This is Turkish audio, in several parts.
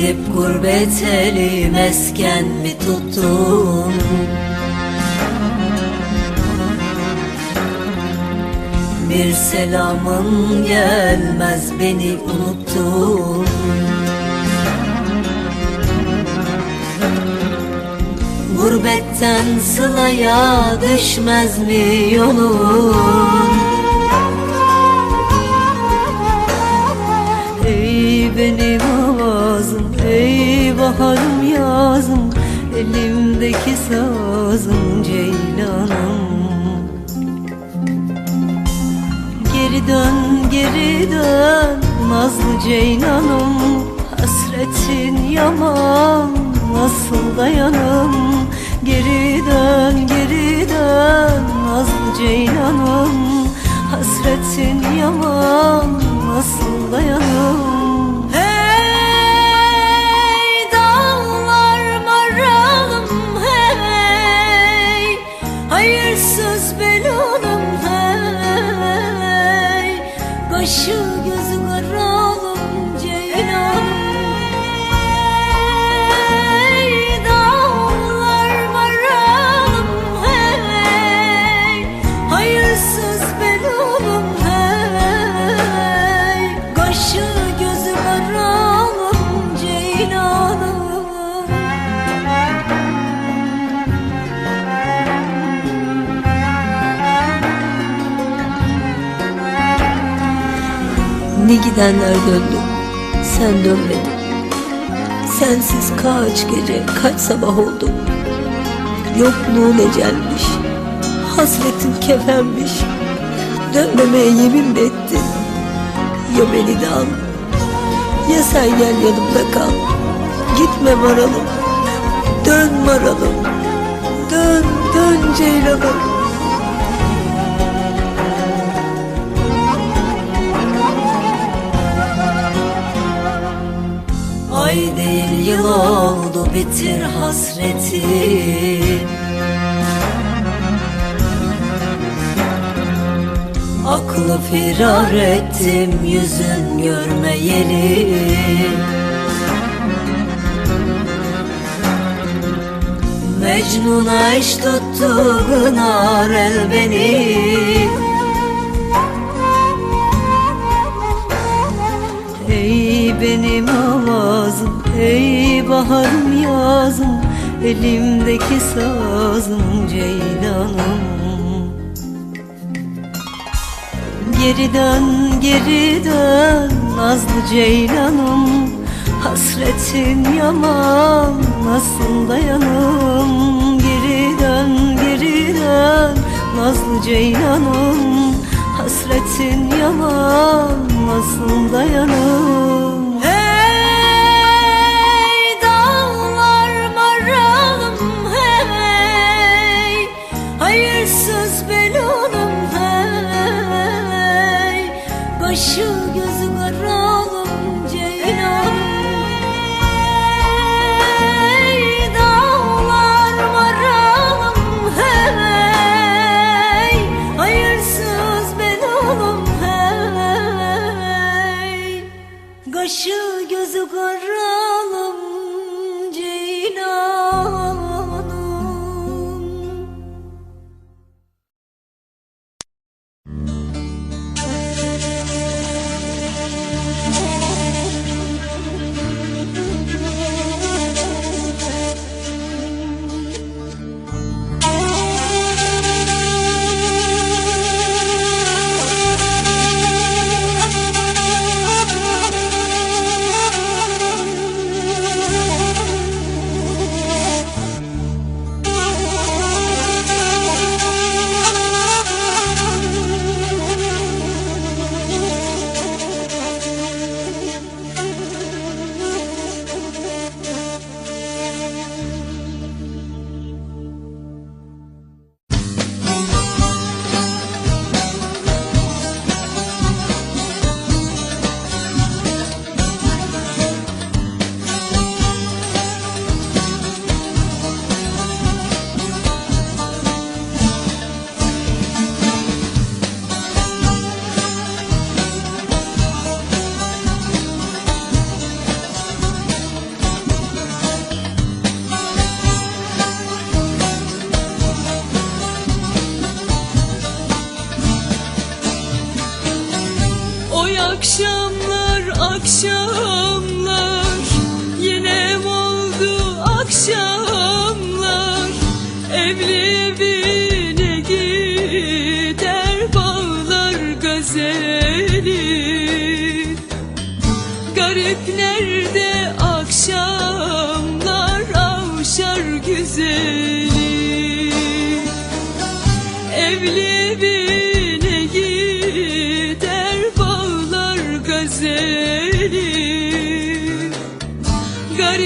Gurbet eli mesken mi tuttun Bir selamın gelmez beni unuttun. Gurbetten sılaya düşmez mi yolun Elimdeki sazım ceylanım. Geri dön, geri dön Nazlı ceylanım. Hasretin yaman Nasıl dayanım? Geri dön, geri dön Nazlı ceylanım. Hasretin yaman Kaşı gözü karalım ceylanım Hey dağlar maralım hey. Hayırsız belalım hey. Kaşı gidenler döndü, sen dönmedin. Sensiz kaç gece, kaç sabah oldu. Yokluğun ecelmiş, hasretin kefenmiş. Dönmemeye yemin mi ettin? Ya beni de al, ya sen gel yanımda kal. Gitme varalım, dön varalım. Dön, dön Ceylan'ım. Yıl oldu bitir hasreti. Aklı firar ettim yüzün görmeyeli. Mecnun'a eş tuttu gınar el beni baharım yazım Elimdeki sazım ceylanım. Geri dön, geri dön nazlı ceylanım. Hasretin yaman, nasıl dayanım? Geri dön, geri dön nazlı ceylanım. Hasretin yaman, nasıl dayanım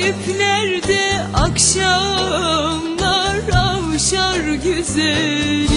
garip akşamlar avşar güzel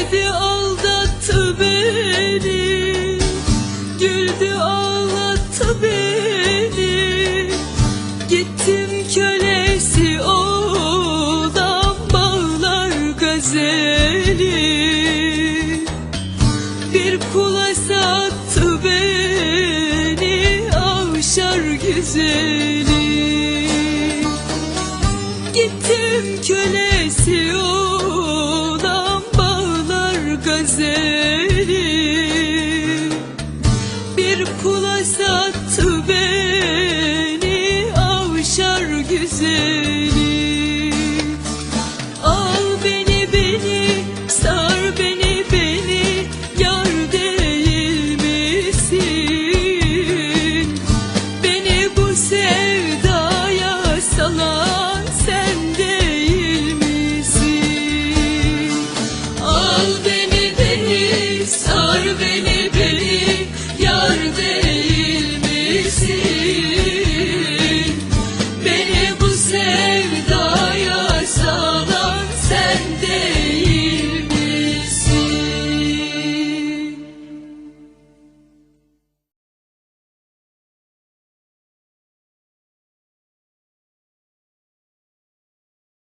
Sevdi aldattı beni. Güldü ağlattı beni. Gittim kölesi oldum Bağlar gazeli. Bir kula sattı beni Avşar güzeli. Gittim kölesi güzeli bir kula sattı beni.